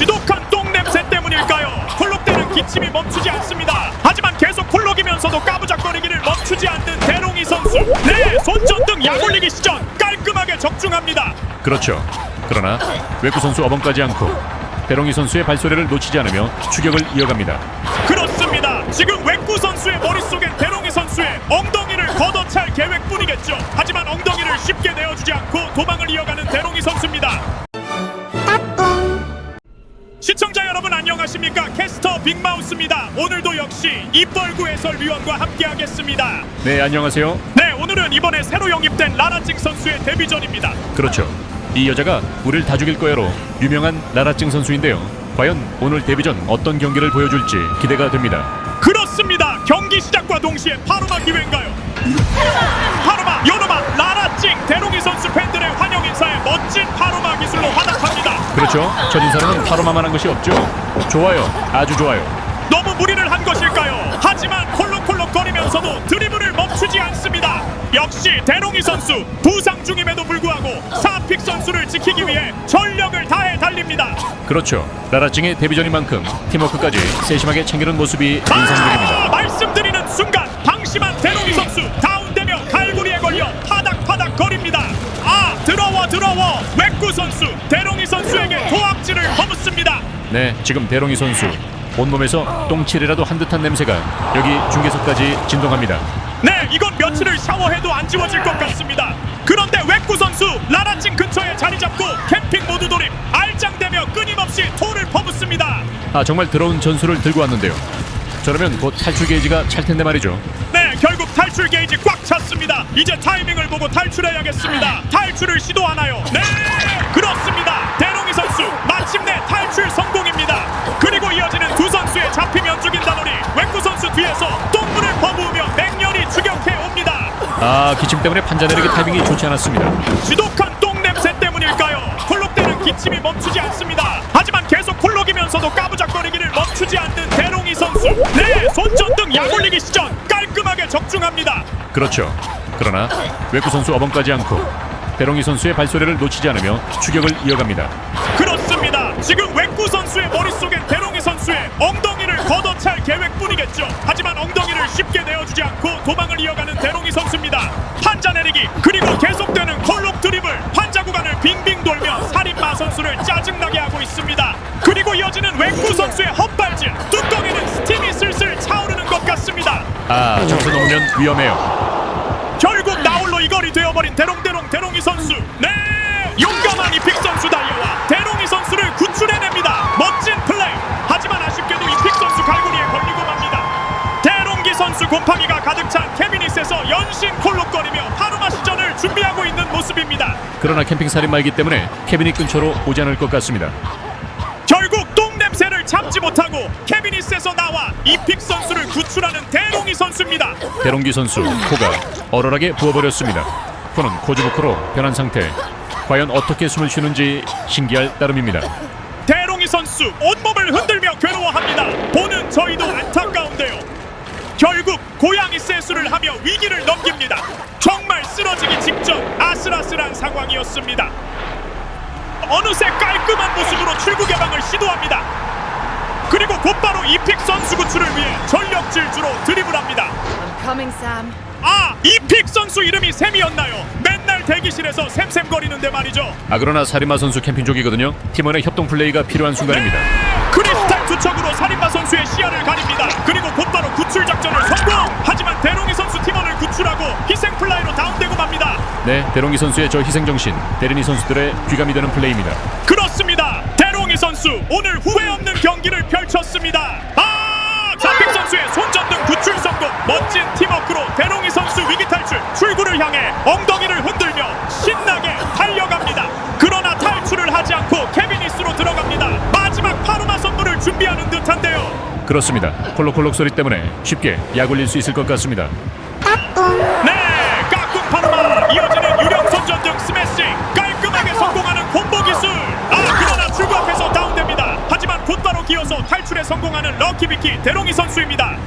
지독한 똥 냄새 때문일까요? 콜록대는 기침이 멈추지 않습니다. 하지만 계속 콜록이면서도 까부작거리기를 멈추지 않는 대롱이 선수. 네, 손전등 약올리기 시전 깔끔하게 적중합니다. 그렇죠. 그러나 외구 선수 어벙까지 않고 대롱이 선수의 발소리를 놓치지 않으며 추격을 이어갑니다. 그렇습니다. 지금 웨꾸 선수의 머릿속엔 대롱이 선수의 엉덩이를 걷어찰 계획뿐이겠죠. 하지만 엉덩이를 쉽게 내어주지 않고 도망을 이어가는 대롱이 선수입니다. 빅마우스입니다 오늘도 역시 입벌구 해설위원과 함께하겠습니다 네, 안녕하세요. 네 오늘은 이번에 새로 영입된 라라찡 선수의 데뷔전입니다 그렇죠. 이 여자가 우리를 다 죽일 거야로 유명한 라라찡 선수인데요. 과연 오늘 데뷔전 어떤 경기를 보여줄지 기대가 됩니다. 그렇습니다 경기 시작과 동시에 파로마 기회인가요 파로마 요노마 라라찡 대 그렇죠. 첫인사는 파로마만 한 것이 없죠. 좋아요. 아주 좋아요. 너무 무리를 한 것일까요? 하지만 콜록콜록 거리면서도 드리블을 멈추지 않습니다. 역시 대롱이 선수 부상 중임에도 불구하고 사픽 선수를 지키기 위해 전력을 다해 달립니다. 그렇죠. 라라찡의 데뷔전인 만큼 팀워크까지 세심하게 챙기는 모습이 인상적입니다. 네, 지금 대롱이 선수 온몸에서 똥칠이라도 한 듯한 냄새가 여기 중계석까지 진동합니다. 네, 이건 며칠을 샤워해도 안 지워질 것 같습니다. 그런데 웨꾸 선수 라라찡 근처에 자리 잡고 캠핑 모드 돌입 알짱대며 끊임없이 토를 퍼붓습니다. 아 정말 더러운 전술을 들고 왔는데요. 저러면 곧 탈출 게이지가 찰 텐데 말이죠. 네, 결국 탈출 게이지 꽉 찼습니다. 이제 타이밍을 보고 탈출해야겠습니다. 탈출을 시도하나요? 네, 그렇습니다. 아 기침 때문에 판자 내리기 타이밍이 좋지 않았습니다. 지독한 똥 냄새 때문일까요? 콜록대는 기침이 멈추지 않습니다. 하지만 계속 콜록이면서도 까부작거리기를 멈추지 않는 대롱이 선수. 네, 손전등 약올리기 시전 깔끔하게 적중합니다. 그렇죠. 그러나 외구 선수 어벙까지 않고 대롱이 선수의 발소리를 놓치지 않으며 추격을 이어갑니다. 그렇습니다. 지금 웨꾸 선수의 머릿속엔 대롱이 선수의 엉덩이를 걷어찰 계획뿐이겠죠. 하지만 엉덩이를 쉽게 내어주지 않고 아 점수 넘으면 위험해요. 결국 나홀로 이걸이 되어버린 대롱대롱 대롱이 선수. 네 용감한 이픽 선수 달려와 대롱이 선수를 구출해냅니다. 멋진 플레이. 하지만 아쉽게도 이픽 선수 갈고리에 걸리고 맙니다. 대롱기 선수 곰팡이가 가득 찬 캐비닛에서 연신 콜록거리며 파르마 시전을 준비하고 있는 모습입니다. 그러나 캠핑 살인마이기 때문에 캐비닛 근처로 오지 않을 것 같습니다. 참지 못하고 캐비닛에서 나와 이픽 선수를 구출하는 대롱이 선수입니다 대롱기 선수 코가 얼얼하게 부어버렸습니다. 코는 코주부코로 변한 상태. 과연 어떻게 숨을 쉬는지 신기할 따름입니다. 대롱이 선수 온몸을 흔들며 괴로워합니다. 보는 저희도 안타까운데요. 결국 고양이 세수를 하며 위기를 넘깁니다. 정말 쓰러지기 직전 아슬아슬한 상황이었습니다. 어느새 깔끔한 모습으로 출구 개방을 시도합니다. 그리고 곧바로 이픽 선수 구출을 위해 전력 질주로 드리블합니다. I'm coming, Sam. 아, 이픽 선수 이름이 샘이었나요? 맨날 대기실에서 샘샘거리는데 말이죠. 아 그러나 살인마 선수 캠핑 쪽이거든요. 팀원의 협동 플레이가 필요한 순간입니다. 크리스탈 투척으로 살인마 선수의 시야를 가립니다. 그리고 곧바로 구출 작전을 성공. 하지만 대롱이 선수 팀원을 구출하고 희생 플라이로 다운되고 맙니다. 네, 대롱기 선수의 저 희생 정신, 대리니 선수들의 귀감이 되는 플레이입니다. 그렇습니다. 대롱이 선수 오늘 후회 없는 경기를 펼 쳤습니다. 아, 자픽 선수의 손전등 구출 성공. 멋진 팀워크로 대롱이 선수 위기 탈출. 출구를 향해 엉덩이를 흔들며 신나게 달려갑니다. 그러나 탈출을 하지 않고 캐비닛으로 들어갑니다. 마지막 파르마 선물을 준비하는 듯한데요. 그렇습니다. 콜록콜록 소리 때문에 쉽게 약 올릴 수 있을 것 같습니다. 기어서 탈출에 성공하는 럭키비키 대롱이 선수입니다.